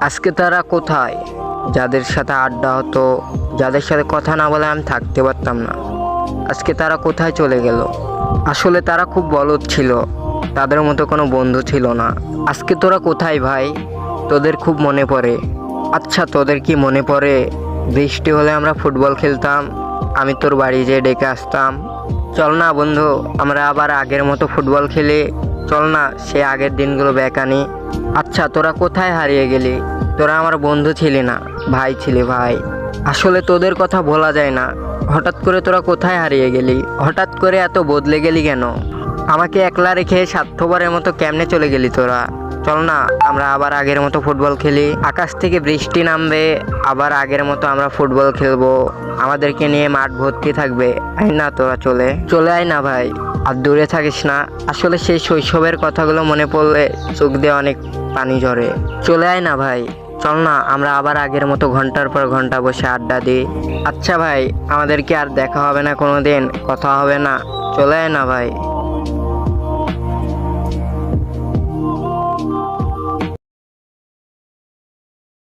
আজকে তারা কোথায়? যাদের সাথে আড্ডা হতো, যাদের সাথে কথা না বলে আমি থাকতে পারতাম না। আজকে তারা কোথায় চলে গেল? আসলে তারা খুব বলদ ছিল। তাদের মতো কোনো বন্ধু ছিল না। আজকে তোরা কোথায় ভাই? তোদের খুব মনে পড়ে। আচ্ছা তোদের কি মনে পড়ে? বৃষ্টি হলে আমরা ফুটবল খেলতাম। আমি তোর বাড়ি যেয়ে ডেকে আসতাম। চল না বন্ধু, আমরা আবার আগের মতো ফুটবল খেলি। চল না, সে আগের দিনগুলো ব্যাক আনি। আচ্ছা তোরা কোথায় হারিয়ে গেলি? তোরা আমার বন্ধু ছিলি না, ভাই ছিলি ভাই। আসলে তোদের কথা বলা যায় না। হঠাৎ করে তোরা কোথায় হারিয়ে গেলি? হঠাৎ করে এত বদলে গেলি কেন? আমাকে একলা রেখে স্বার্থপরের মতো কেমনে চলে গেলি তোরা? চল না, আমরা আবার আগের মতো ফুটবল খেলি। আকাশ থেকে বৃষ্টি নামবে, আবার আগের মতো আমরা ফুটবল খেলব। আমাদেরকে নিয়ে মাঠ ভর্তি থাকবে। আয় না তোরা চলে। চলে আয় না ভাই। আর দূরে থাকিস না। আসলে সেই শৈশবের কথাগুলো মনে পড়লে চোখ দিয়ে অনেক পানি ঝরে। চলে আয় না ভাই। চল না, আমরা আবার আগের মতো ঘণ্টার পর ঘণ্টা বসে আড্ডা দিই। আচ্ছা ভাই আমাদেরকে আর দেখা হবে না কোনো দিন কথা হবে না। চলে আয় না ভাই।